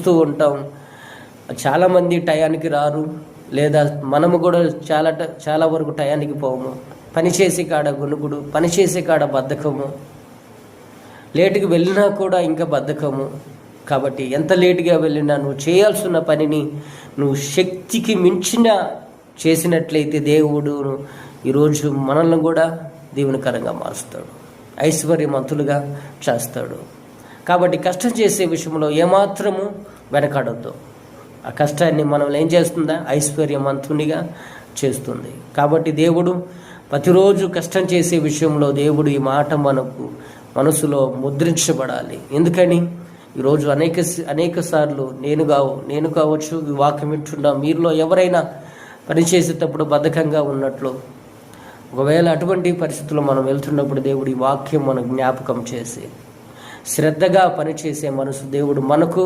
చూస్తూ ఉంటాం. చాలామంది టయానికి రారు. లేదా మనము కూడా చాలా చాలా వరకు టయానికి పోము. పని చేసే కాడ గునుగుడు పని చేసే కాడ బద్ధకము. లేటుకి వెళ్ళినా కూడా ఇంకా బద్ధకము. కాబట్టి ఎంత లేటుగా వెళ్ళినా నువ్వు చేయాల్సిన పనిని నువ్వు శక్తికి మించిన చేసినట్లయితే దేవుడు ఈరోజు మనల్ని కూడా దీవెనకరంగా మారుస్తాడు. ఐశ్వర్యవంతులుగా చేస్తాడు. కాబట్టి కష్టం చేసే విషయంలో ఏమాత్రము వెనకాడొద్దు. ఆ కష్టాన్ని మనం ఏం చేస్తుందా? ఐశ్వర్యవంతునిగా చేస్తుంది. కాబట్టి దేవుడు ప్రతిరోజు కష్టం చేసే విషయంలో దేవుడు ఈ మాట మనకు మనసులో ముద్రించబడాలి. ఎందుకని? ఈరోజు అనేక అనేక సార్లు నేను కావు నేను కావచ్చు ఈ వాక్యం వింటున్నా. మీరులో ఎవరైనా పనిచేసేటప్పుడు బద్ధకంగా ఉన్నట్లు ఒకవేళ అటువంటి పరిస్థితుల్లో మనం వెళ్తున్నప్పుడు దేవుడు ఈ వాక్యం మనకు జ్ఞాపకం చేసి శ్రద్ధగా పనిచేసే మనసు దేవుడు మనకు